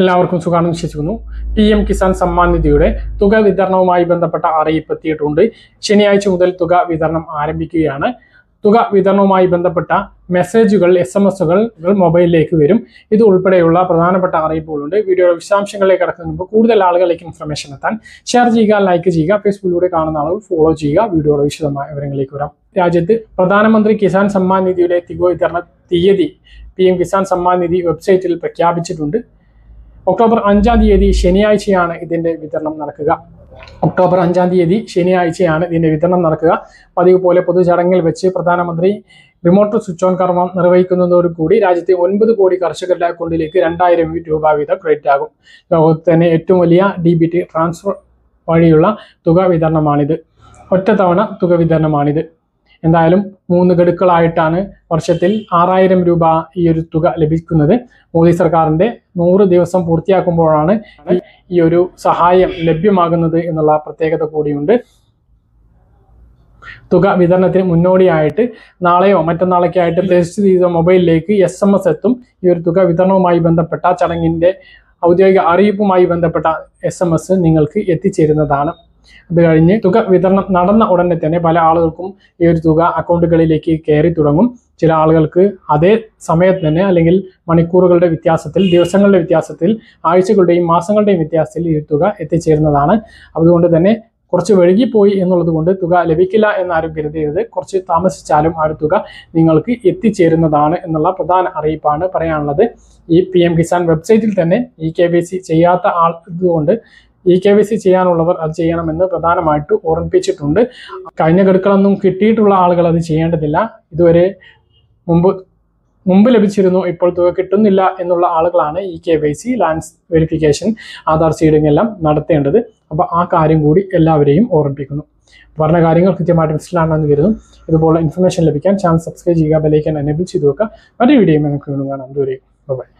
എല്ലാവർക്കും സുഖാണെന്ന് വിശ്വസിക്കുന്നു. P M Kisan Samman നിധിയുടെ തുക വിതരണവുമായി ബന്ധപ്പെട്ട അറിയിപ്പ് എത്തിയിട്ടുണ്ട്. ശനിയാഴ്ച മുതൽ തുക വിതരണം ആരംഭിക്കുകയാണ്. തുക വിതരണവുമായി ബന്ധപ്പെട്ട മെസ്സേജുകൾ എസ് എം എസുകൾ മൊബൈലിലേക്ക് വരും. ഇത് ഉൾപ്പെടെയുള്ള പ്രധാനപ്പെട്ട അറിയിപ്പുകളുണ്ട്. വീഡിയോയുടെ വിശദാംശങ്ങളിലേക്ക് കടക്കുന്നതിന് മുമ്പ് കൂടുതൽ ആളുകളിലേക്ക് ഇൻഫർമേഷൻ എത്താൻ ഷെയർ ചെയ്യുക ലൈക്ക് ചെയ്യുക ഫേസ്ബുക്കിലൂടെ കാണുന്ന ആളുകൾ ഫോളോ ചെയ്യുക. വീഡിയോയുടെ വിശദമായ വിവരങ്ങളിലേക്ക് വരാം. രാജ്യത്ത് പ്രധാനമന്ത്രി കിസാൻ സമ്മാൻ നിധിയുടെ തുക വിതരണ തീയതി പി എം കിസാൻ സമ്മാൻ നിധി വെബ്സൈറ്റിൽ പ്രഖ്യാപിച്ചിട്ടുണ്ട്. ഒക്ടോബർ അഞ്ചാം തീയതി ശനിയാഴ്ചയാണ് ഇതിന്റെ വിതരണം നടക്കുക. ഒക്ടോബർ അഞ്ചാം തീയതി ശനിയാഴ്ചയാണ് ഇതിന്റെ വിതരണം നടക്കുക. പതിവ് പോലെ പൊതുചടങ്ങിൽ വെച്ച് പ്രധാനമന്ത്രി റിമോട്ട് സ്വിച്ച് ഓൺ കർമ്മം നിർവഹിക്കുന്നതോടുകൂടി രാജ്യത്തെ ഒൻപത് കോടി കർഷകരുടെ അക്കൗണ്ടിലേക്ക് രണ്ടായിരം രൂപ വീതം ക്രെഡിറ്റ് ആകും. ലോകത്ത് തന്നെ ഏറ്റവും വലിയ ഡി ബി ടി ട്രാൻസ്ഫർ വഴിയുള്ള തുക വിതരണമാണിത്. ഒറ്റത്തവണ തുക വിതരണമാണിത്. എന്തായാലും മൂന്ന് ഗഡുക്കളായിട്ടാണ് വർഷത്തിൽ ആറായിരം രൂപ ഈ ഒരു തുക ലഭിക്കുന്നത്. മോദി സർക്കാരിന്റെ നൂറ് ദിവസം പൂർത്തിയാക്കുമ്പോഴാണ് ഈ ഒരു സഹായം ലഭ്യമാകുന്നത് എന്നുള്ള പ്രത്യേകത കൂടിയുണ്ട്. തുക വിതരണത്തിന് മുന്നോടിയായിട്ട് നാളെയോ മറ്റന്നാളൊക്കെ ആയിട്ട് രജിസ്റ്റർ ചെയ്ത മൊബൈലിലേക്ക് എസ് എം എസ് എത്തും. ഈ ഒരു തുക വിതരണവുമായി ബന്ധപ്പെട്ട ചടങ്ങിന്റെ ഔദ്യോഗിക അറിയിപ്പുമായി ബന്ധപ്പെട്ട എസ് എം എസ് നിങ്ങൾക്ക് എത്തിച്ചേരുന്നതാണ്. അത് കഴിഞ്ഞ് തുക വിതരണം നടന്ന ഉടനെ തന്നെ പല ആളുകൾക്കും ഈ ഒരു തുക അക്കൗണ്ടുകളിലേക്ക് കയറി തുടങ്ങും. ചില ആളുകൾക്ക് അതേ സമയത്ത് തന്നെ അല്ലെങ്കിൽ മണിക്കൂറുകളുടെ വ്യത്യാസത്തിൽ ദിവസങ്ങളുടെ വ്യത്യാസത്തിൽ ആഴ്ചകളുടെയും മാസങ്ങളുടെയും വ്യത്യാസത്തിൽ ഈ തുക എത്തിച്ചേരുന്നതാണ്. അതുകൊണ്ട് തന്നെ കുറച്ച് വഴുകിപ്പോയി എന്നുള്ളത് കൊണ്ട് തുക ലഭിക്കില്ല എന്നാരും കരുതരുത്. കുറച്ച് താമസിച്ചാലും ആ തുക നിങ്ങൾക്ക് എത്തിച്ചേരുന്നതാണ് എന്നുള്ള പ്രധാന അറിയിപ്പാണ് പറയാനുള്ളത്. ഈ പി എം കിസാൻ വെബ്സൈറ്റിൽ തന്നെ ഇ കെ വി സി ചെയ്യാത്ത ആൾ ഇതുകൊണ്ട് ഇ കെ വി സി ചെയ്യാനുള്ളവർ അത് ചെയ്യണമെന്ന് പ്രധാനമായിട്ട് ഓർമ്മിപ്പിച്ചിട്ടുണ്ട്. കഴിഞ്ഞ ഗഡുക്കളൊന്നും കിട്ടിയിട്ടുള്ള ആളുകൾ അത് ചെയ്യേണ്ടതില്ല. ഇതുവരെ മുമ്പ് മുമ്പ് ലഭിച്ചിരുന്നു ഇപ്പോൾ തുക കിട്ടുന്നില്ല എന്നുള്ള ആളുകളാണ് ഈ K Y C land verification Aadhaar seeding എല്ലാം നടത്തേണ്ടത്. അപ്പോൾ ആ കാര്യം കൂടി എല്ലാവരെയും ഓർമ്മിപ്പിക്കുന്നു. പറഞ്ഞ കാര്യങ്ങൾ കൃത്യമായിട്ട് മനസ്സിലാണെന്ന് കരുതുന്നു. ഇതുപോലെ ഇൻഫർമേഷൻ ലഭിക്കാൻ ചാനൽ സബ്സ്ക്രൈബ് ചെയ്യുക ബെലൈക്കൻ എനേബിൾ ചെയ്ത് വെക്കുക മറ്റു വീഡിയോയും നമുക്ക് വീണ്ടും കാണാം. ദൂരെ ബൈ